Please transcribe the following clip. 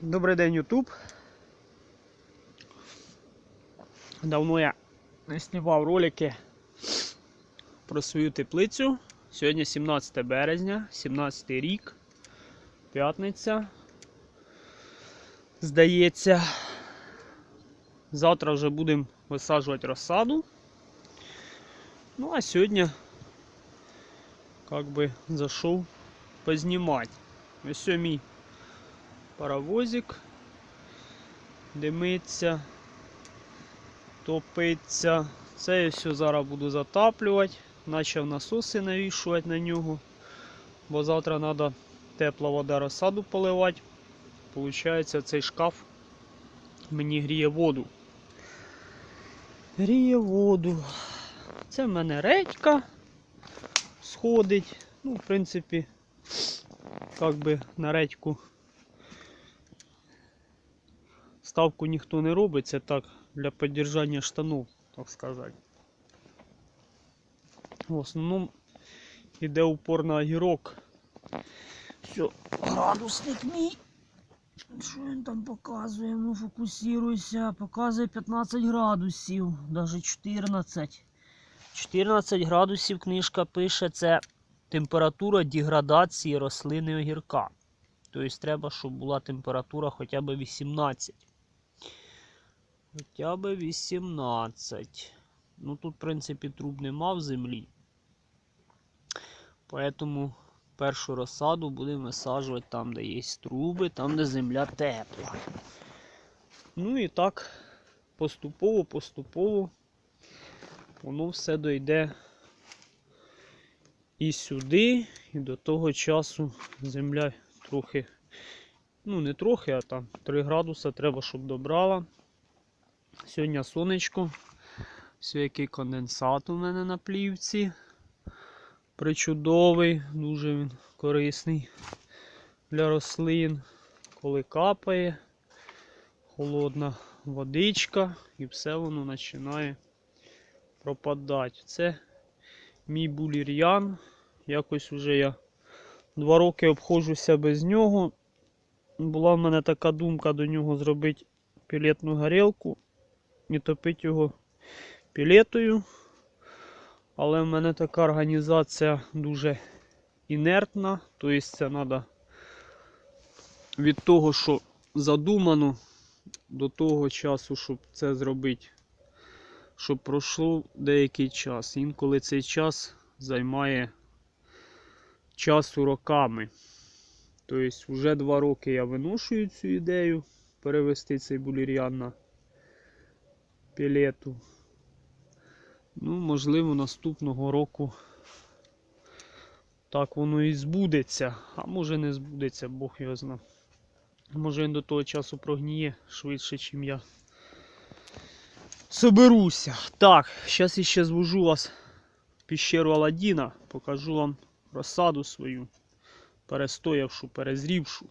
Добрий день, Ютуб. Давно я не знімав ролики про свою теплицю. Сьогодні 17 березня, 17 рік, п'ятниця. Здається, завтра вже будемо висаджувати розсаду. Ну а сьогодні как би зайшов познімати. Ось мій паровозик димиться, топиться. Це я все зараз буду затаплювати. Почав насоси навішувати на нього, бо завтра треба тепла вода розсаду поливати. Получається, цей шкаф мені гріє воду. Гріє воду. Це в мене редька сходить. Ну, в принципі, как би на редьку ставку ніхто не робить, це так для підтримання штанов, так сказати. В основному йде упор на огірок. Все, градусник мій. Що він там показує? Ну фокусируйся. Показує 15 градусів, навіть 14. 14 градусів книжка пише, це температура деградації рослини огірка. Тобто треба, щоб була температура хоча б 18. Хоча б 18. Ну тут, в принципі, труб нема в землі. Поэтому першу розсаду будемо висаджувати там, де є труби, там, де земля тепла. Ну і так, поступово, поступово воно все дойде і сюди, і до того часу земля трохи, ну не трохи, а там 3 градуси треба, щоб добрала. Сьогодні сонечко. Все який конденсат у мене на плівці. Причудовий, дуже він корисний для рослин. Коли капає, холодна водичка і все воно починає пропадати. Це мій булір'ян. Якось вже я два роки обходжуся без нього. Була в мене така думка до нього зробити пілетну горілку і топити його пілетою. Але в мене така організація дуже інертна. Тобто це треба від того, що задумано, до того часу, щоб це зробити, щоб пройшов деякий час. Інколи цей час займає часу роками. Тобто, вже два роки я виношую цю ідею перевести цей булір'ян на пілету. Ну, можливо, наступного року так воно і збудеться, а може не збудеться, Бог його зна. Може він до того часу прогніє швидше, ніж я соберуся. Так, зараз ще звожу вас в піщеру Аладдіна, покажу вам розсаду свою, перестоявшу, перезрівшу.